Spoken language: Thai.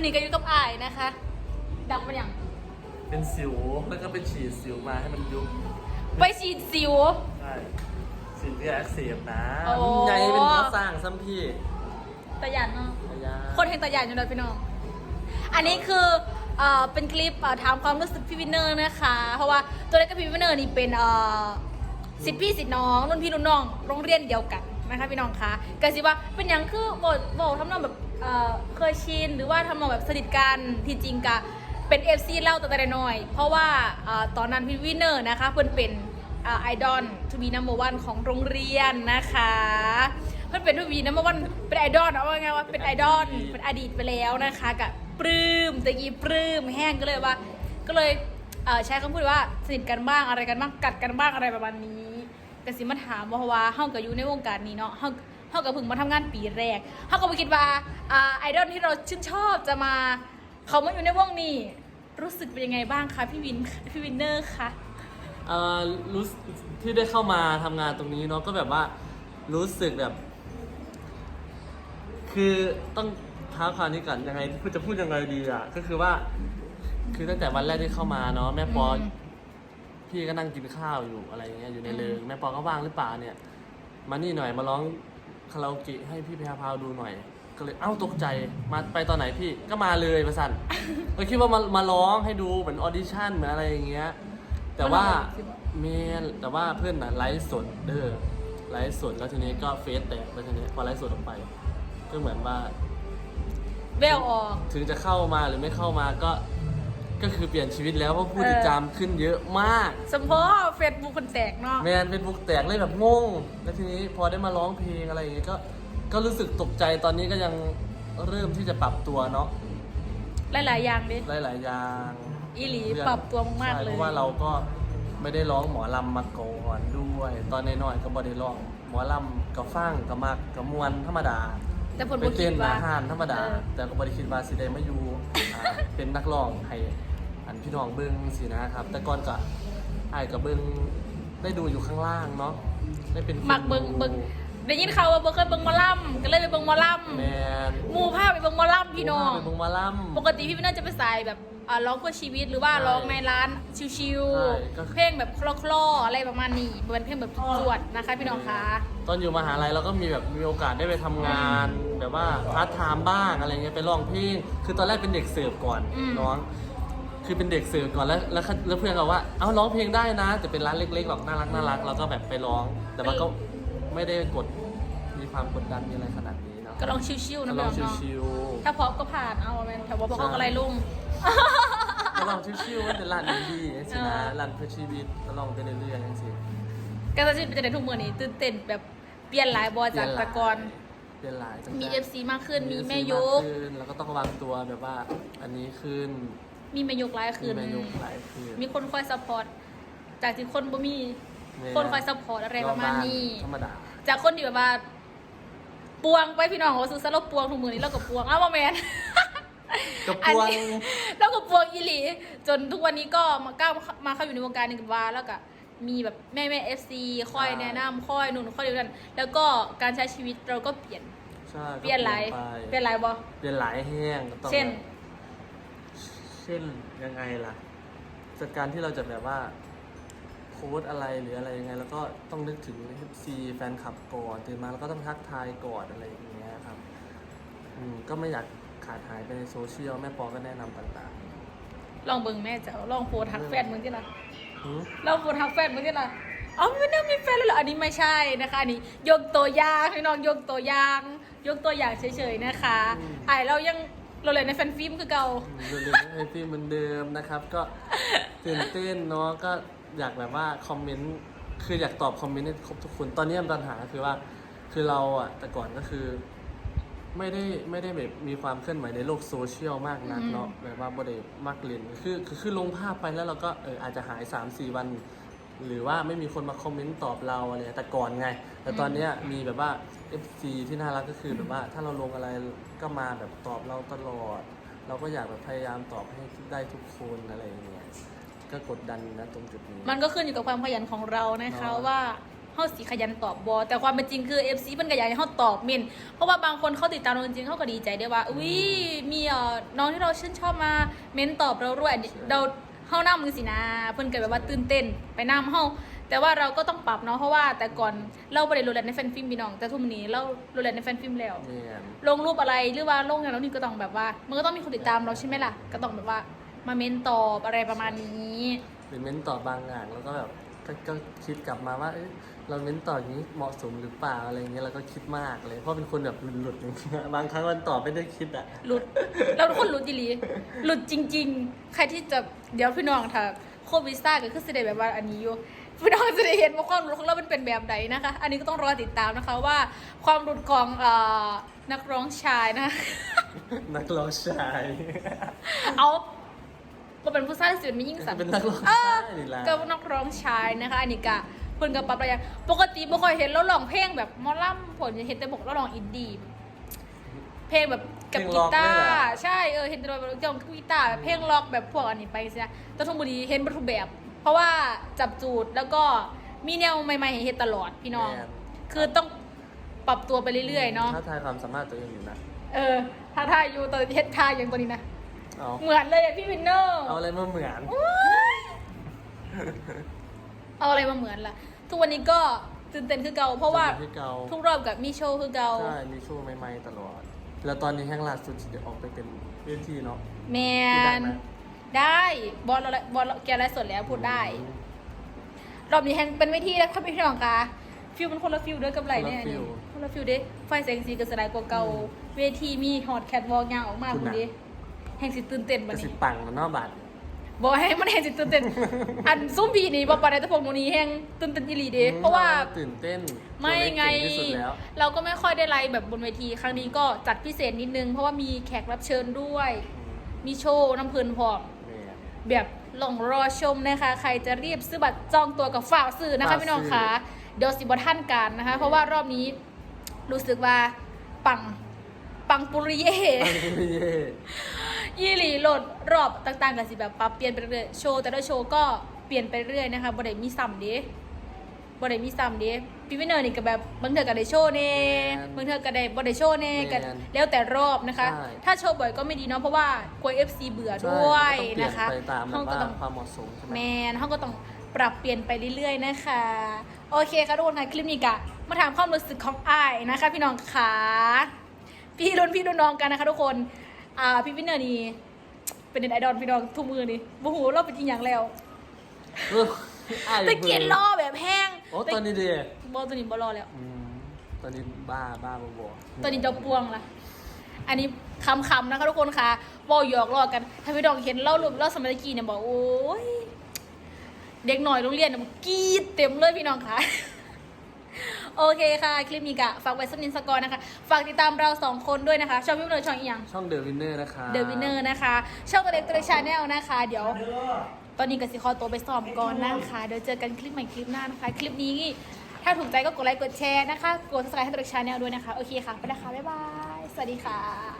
วันนี้ก็อยู่กับอายนะคะ ดังปะยังเป็นสิวแล้วก็ไปฉีดสิวมาให้มันยุบไปฉีดสิว ใช่สิวที่อักเสบนะโอ้ ใหญ่เป็นข้อสร้างซ้ำพี่ตะยันเนาะ พยาคนเห็นตะยันอยู่เลยพี่น้อง อันนี้คือเอ่อเป็นคลิปเอ่อถามความรู้สึกพี่วินเนอร์นะคะ เพราะว่าตัวเล็กกับพี่วินเนอร์นี่เป็นเอ่อสิทธิพี่สิทธิน้องรุ่นพี่รุ่นน้องโรงเรียนเดียวกันนะคะพี่น้องคะก็สิว่าเป็นอย่างคือโบโบทำนองแบบ เอ่อเคยชินหรือว่าทำนองแบบสนิทกันที่จริงกะเป็นเอฟซีเล่าแต่แต่น้อย เพราะว่าเอ่อตอนนั้นพี่วินเนอร์นะคะเพื่อนเป็นไอดอลทูบีนัมเบอร์วันของโรงเรียนนะคะ เพื่อนเป็นทูบีนัมเบอร์วันเป็นไอดอลเอาว่าไงว่าเป็นไอดอลเป็นอดีตไปแล้วนะคะกับปลื้มตะกี้ปลื้มแห้งก็เลยว่า ก็เลยใช้คำพูดว่าสนิทกันบ้างอะไรกันบ้างกัดกันบ้างอะไรประมาณนี้กสิมาถามว่าเพราะว่าเฮากับอยู่ในวงการนี้เนาะเฮา เฮากับเพิ่งมาทำงานปีแรกเฮาก็บ่คิดว่าอ่าไอดอลที่เราชื่นชอบจะมาเขามาอยู่ในวงนี้ รู้สึกเป็นยังไงบ้างคะพี่วินพี่วินเนอร์คะเอ่อรู้สึกที่ได้เข้ามาทำงานตรงนี้เนาะก็แบบว่ารู้สึกแบบ คือต้องท้าความนี้ก่อนยังไงจะพูดยังไงดีอะก็คือว่า คือตั้งแต่วันแรกที่เข้ามาเนาะแม่ปอมพี่ก็นั่งกินข้าวอยู่อะไรอย่างเงี้ยอยู่ในเริงแม่ปอก็ว่างหรือเปล่าเนี่ย มานี่หน่อยมาร้อง คาราโอเกะให้พี่แพรพราวดูหน่อย ก็เลยเอ้าตกใจมาไปตอนไหนพี่ก็มาเลยประสันก็คิดว่ามามาร้องให้ดูเหมือนออดิชั่นเหมือนอะไรอย่างเงี้ยแต่ว่าเมนแต่ว่าเพื่อนน่ะไลฟ์สดเด้อไลฟ์สดแล้วทีนี้ก็เฟซแตกแล้วทีนี้พอไลฟ์สดออกไป ก็เหมือนว่าเวลออก ถึงจะเข้ามาหรือไม่เข้ามาก็ ก็คือเปลี่ยนชีวิตแล้วเพราะผู้ติดตามขึ้นเยอะมาก สมพอเฟซบุ๊กคนแตกเนาะแมนเป็นบุกแตกเลยแบบงง แล้วทีนี้พอได้มาร้องเพลงอะไรอย่างเงี้ยก็ก็รู้สึกตกใจตอนนี้ก็ยังเริ่มที่จะปรับตัวเนาะหลายๆอย่างดิหลายๆอย่างอีหลีปรับตัวมากๆใช่เลยเพราะว่าเราก็ไม่ได้ร้องหมอลำมาก่อนด้วย ตอนน้อยๆก็บ่ได้ร้องหมอลำกับฟังกับมักกับมวนธรรมดา แต่ผลไปบ่คิเต้ดนว่า อาหารธรรมดา เออ แต่ก็บ่ได้คิดว่าสิได้มาอยู่อ่าเป็นนักร้องให้ อันพี่น้องเบิ้งสินะครับ แต่ก่อนก็ไอ้ายกับเบิ้งได้ดูอยู่ข้างล่างเนาะได้เป็นคนมักเบิ่งดูเบิ่งได้ยินข่าวว่าบ่เคยเบิ่งหมอลำก็เลยไปเบิ่งหมอลแมนำหมู่ภาพไปเบิ่งหมอลำพี่น้องเป็นเบิ้งหมาล่ำปกติพี่วินเนอร์จะไปสายแบบอ่าร้องเพื่อชีวิตหรือว่าใช่ร้องในร้านชิวใช่ก็คือๆเพลงแบบคลอๆอะไรประมาณนี้เป็นเพลงแบบจวดนะคะพี่น้องคะตอนอยู่มหาลัยเราก็มีแบบมีโอกาสได้ไปทำงานแบบว่าพาร์ทไทม์บ้างอะไรเงี้ยไปร้องเพลงคือตอนแรกเป็นเด็กเสิร์ฟก่อนน้อง คือเป็นเด็กเสิร์ฟก่อนแล้วแล้วแล้วเพื่อนก็ว่าเอ้าร้องเพลงได้นะ แต่เป็นร้านเล็กๆหรอกน่ารักน่ารักเราก็แบบไปร้อง แต่มันก็ไม่ได้กดมีความกดดันมีอะไรขนาดนี้เนาะก็ลองชิวๆก็นะลพี่องน้องเนาะชิวถ้าพร้อมก็ผ่านเอาแมนแถวว่าบอกอะไรลุ่มๆก็ลองชิวๆมันเป็นร้านดีๆสินะเออร้านเพื่อชีวิตก็ลองไปเรื่อยๆอย่างสิก็จะเป็นจะได้ทุกมือนี้ตื่นเต้นแบบเปลี่ยนหลายบอจากแต่ก่อนเปลี่ยนหลายตั้งแต่มี FC มากขึ้นมีแม่ยมากขึ้นแล้วก็ต้องวางตัวแบบว่าอันนี้ขึ้น มีแม่ยกหลายมีขึ้นแม่ยกหลายขึ้นมีคนคอยซัพพอร์ต จากที่คนบ่มี แม่คนคอยซัพพอร์ตอะไรประมาณนี้ ธรรมดา จากคนที่แบบว่าปวงไปพี่น้องเขาซื้อซะเราปวงทุกมือนี้เราก็ปวงอ้าวมาแมนกับอันพวงนี้เราก็ปวงอีหลี จนทุกวันนี้ก็มาก้าวมาเข้าอยู่ในวงการนี้กันว่าแล้วก็มีแบบแม่แม่เอฟซีคอยแนะนำคอยหนุนคอยเดียวกัน แล้วก็การใช้ชีวิตเราก็เปลี่ยน ใช่เปลี่ยนหลายก็เปลี่ยนหลายบอเปลี่ยนหลายแห้งก็ต้องเช่น แบบเช่นยังไงล่ะจากการที่เราจะแบบว่าโค้ดอะไรหรืออะไรยังไง แล้วก็ต้องนึกถึง FC แฟนคลับก่อนตื่นมาแล้วก็ต้องทักทายก่อนอะไรอย่างเงี้ยครับอืมก็ไม่อยากขาดหายไปในโซเชียลแม่ปอก็แนะนำต่างลองเบิ่งแม่เจ้าลองโพสต์ทักแฟนมึงที่ละๆหือลองโพสต์ทักแฟนมึงที่ละอ๋อไม่ได้มีแฟนแล้วเหรออันนี้ไม่ใช่นะคะอันนี้ยกตัวอย่างพี่น้องยกตัวอย่างยกตัวอย่างเฉยๆนะคะไอเรายัง เราเลยในแฟนฟิล์มคือเก่าอืมเรื่องให้พี่เหมือนเดิมนะครับ ก็ตื่นเต้นเนาะก็อยากแบบว่าคอมเมนต์คืออยากตอบคอมเมนต์ให้ครบทุกคนตอนนี้ปัญหาคือว่า คือเราอะแต่ก่อนก็คือ ไม่ได้ไม่ได้แบบมีความเคลื่อนไหวในโลกโซเชียลมากนักเนาะแบบว่าบ่ได้มักเล่นคือคือคือลงภาพไปแล้วเราก็เอออาจจะหาย 3 4 วัน หรือว่าไม่มีคนมาคอมเมนต์ตอบเราอะไรแต่ก่อนไง แต่ตอนเนี้ยมีแบบว่า FC ที่น่ารักก็คือแบบว่าถ้าเราลงอะไรก็มาแบบตอบเราตลอด เราก็อยากแบบพยายามตอบให้ได้ทุกคนอะไรอย่างเงี้ยก็กดดันนะตรงจุดนี้ มันก็ขึ้นอยู่กับความขยันของเรานะคะเนาะ ว่าเฮาสิขยันตอบบอแต่ความเป็นจริงคือ FC เพิ่นก็อยากให้เฮาตอบเม่นเพราะว่าบางคนเขาติดตามเราจริงๆเขาก็ดีใจได้ว่าอุ้ยมีเอ่อน้องที่เราชื่นชอบมาเม้นตอบเราด้วยเรา เฮานำมือสินะเพิ่นก็แบบว่าตื่นเต้นไปนำเฮาแต่ว่าเราก็ต้องปรับเนาะเพราะว่าแต่ก่อนเราบ่ได้รู้แลในแฟนฟิล์มพี่น้องแต่ทุกมื้อนี้เรารู้แลในแฟนฟิล์มแล้ว เนี่ยลงรูปอะไรหรือว่าลงอย่างแล้วนี่ก็ต้องแบบว่า มันก็ต้องมีคนติดตามเราใช่ไหมล่ะ ก็ต้องแบบว่ามาเมนตอบอะไรประมาณนี้ หรือเม้นตอบบางอย่างแล้วก็แบบก็ก็คิดกลับมาว่าเอ้ย เราเม้นตอบอย่างนี้เหมาะสมหรือเปล่าอะไรเงี้ยเราก็คิดมากเลย เพราะเป็นคนแบบหลุดๆอย่างเงี้ยบางครั้งมันตอบไม่ได้คิดอะ หลุดเราทุกคนหลุดจิลีหลุดจริง ๆ ใครที่จะเดี๋ยวพี่น้องถ้าโควิดซ่าก็คือสิได้แบบว่าอันนี้อยู่พี่น้องจะได้เห็นว่าความหลุดของเรามันเป็นแบบไหนนะคะ อันนี้ก็ต้องรอติดตามนะคะว่าความหลุดของเอ่อนักร้องชายนะคะนักร้องชายเอามาเป็นผู้สร้างศิลป์มียิ่งสันเป็นนักร้องเอชาอยนี่แหละ ก็นักร้องชายนะคะอันนี้กะ เพิ่นก็ปรับอะไรอย่างปกติบ่ค่อยเห็นแล้วร้องเพลงแบบหมอลล่ำผลจะเห็นแต่บอกแล้วร้องอินดี้เพลงแบบกับกีตาร์ใช่เออเห็นแต่แบบจองกีตาร์แบบเพลงล็อกแบบพวกอันนี้ไปใช่ไหมแต่ทุกบุรีเห็นบัทุกแบบ เพราะว่าจับจูดแล้วก็มีแนวใหม่ๆให้เห็นตลอดพี่น้องแม่นคือต้องปรับตัวไปเรื่อยๆเนาะท้าทายความสามารถตัวเองอยู่นะเออถ้าท่าอยู่ตอนเฮ็ดท่าอย่างตัวนี้นะเอาเหมือนเลยอะพี่วินเนอร์เอาอะไรมาเหมือนเอาอะไรมาเหมือนล่ะ ทุกวันนี้ก็ตื่นเต้นคือเก่า เพราะว่าที่เกาทุกรอบกับมีโชว์คือเก่า ใช่มีโชว์ใหม่ๆตลอด แล้วตอนนี้แห้งล่าสุดที่เดี๋ยวออกไปเป็นเวทีเนาะ แมพูดได้นไหม ได้บอลเราบอลเราแกไลฟ์สดแล้วพูดได้ รอบนี้แฮงเป็นเวทีแล้วค่ะพี่น้องคะฟิลมันคนละฟิลเด้อกับไหลเนี่ยนี่คนละฟิลเด้ไฟแสงสีกระสลายกว่าเก่า เวทีมีฮอตแคทวอล์กยางออกมาคุณเด้แฮงสิตื่นเต้นกบัดระสินี้ ปังแล้วเนาะบาท บอกให้มันแฮงสิตื่นเต้น อันซุ้มพีนี่บ่ปานใดแต่พวกหนูนี้แฮงตื่นเต้นอีหลีเด้เพราะว่า ตื่นเต้นไม่ไง ตัวเล็กเก่ที่สุดแล้วเราก็ไม่ค่อยได้ไลฟ์แบบบนเวที ครั้งนี้ก็จัดพิเศษนิดนึง เพราะว่ามีแขกรับเชิญด้วย มีโชว์น้ำเพลินพร้อมแม่แบบลองรอชมนะคะ ใครจะรีบซื้อบัตรจองตัวกับฝากซื้อนะคะฝากซื้อพี่น้องคะเดี๋ยวสิบท่านกันนะคะ เพราะว่ารอบนี้รู้สึกว่าปังปังปุริเย่ปังปุริเย่ยี่หลี โหลดรอบต่างๆกันสิแบบปรับเปลี่ยนไปเรื่อยโชว์แต่ละโชว์ก็เปลี่ยนไปเรื่อยนะคะบ่ได้มีซ้ำเด้บ่ได้มีซ้ำเด้พี่วินเนอร์นี่ก็แบบบางเทื่อก็ได้โชว์เน่บางเทื่อก็ได้บ่ได้โชว์เน่ก็แล้วแต่รอบนะคะถ้าโชว์บ่อยก็ไม่ดีเนาะเพราะว่ากลัว FC เบื่อด้วยใช่นะคะต้องเปลี่ยนไปตามแบห้องบก็ว่าต้อง ความเหมาะสมใช่ไหม แมนห้องก็ต้องปรับเปลี่ยนไปเรื่อยๆนะคะ โอเคค่ะทุกคนค่ะคลิปนี้กะมาถามความรู้สึกของอ้ายนะคะ พี่น้องขาพี่รุ่นพี่รุ่นน้องกันนะคะ ทุกคนอ่าพี่วินเนอร์นี่ เป็นเน็ตไอดอลพี่น้องทุกมือนี่บูหูเราเป็นจริงอย่างแล้วเอออ้ายตะเกียนรอแบบแห้งโอ้ตอนนี้ดีบอลตัวนี้บอลรอแล้ว อืมตอนนี้บ้าบ้าบอตอนนี้จะปวงละอันนี้คำๆนะคะทุกคนค่ะบอหยอกล้อกันถ้าพี่น้องเห็นเล่ารูปเล่าสมัยตะกี้เนี่ยบอกโอ้ยเด็กหน่อยโรงเรียนเนี่ยมันกรีดเต็มเลยพี่น้องค่ะ โอเคค่ะ คลิปนี้กะฝากไว้สักนิดสกกอนนะคะ ฝากติดตามเราสองคนด้วยนะคะ ช่องวิวเนอร์ช่องอีหยังช่องเดอะวินเนอร์นะคะเดอะวินเนอร์นะคะ ช่องตัวเล็กตัวเล็กชาแนลนะคะ เดี๋ยว ตอนนี้กสิคอตัวไปสอบก่อนนะคะ เดี๋ยวเจอกันคลิปใหม่คลิปหน้านะคะ คลิปนี้ ถ้าถูกใจก็กดไลค์กดแชร์นะคะ กด subscribe ให้ตัวเล็กชาแนลด้วยนะคะ โอเคค่ะ ไปนะคะ บ๊ายบาย สวัสดีค่ะ